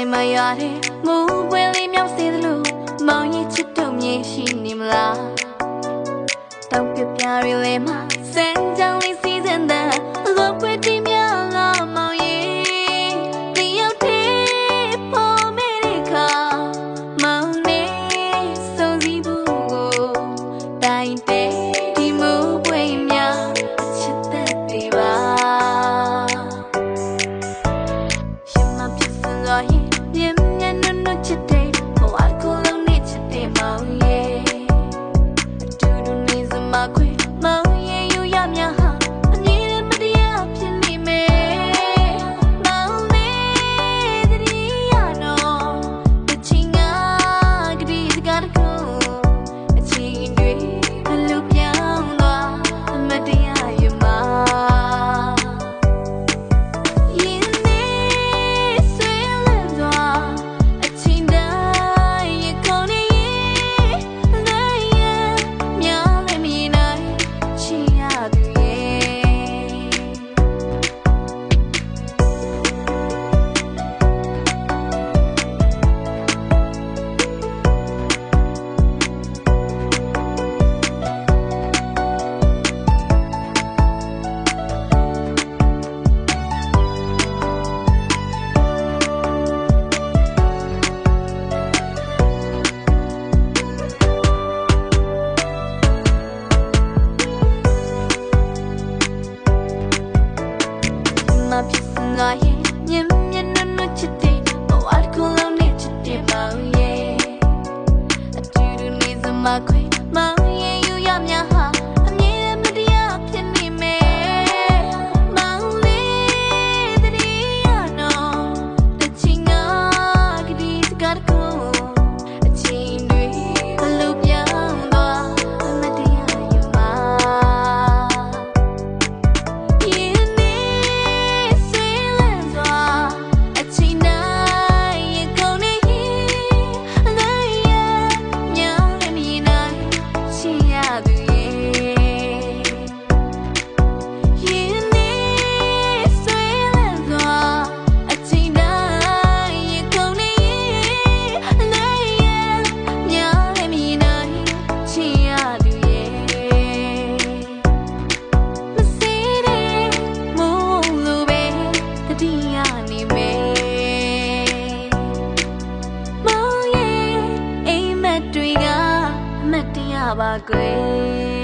ဆိုင်မရတဲ့မူပွင့်လေးမြောက်စေသလိုမောင်ရင်ချစ်တုံမြေရှိနေမလားတောင်ပြပြရီလေးမှာ ဖြစ်ငါရဲ့ညင်ညင်နွတ်ချစ်တဲ့ဘဝတစ်ခုလုံးနဲ့ချစ်တဲ့ပါ yeah အတူတူနေစမှာခွေ 把归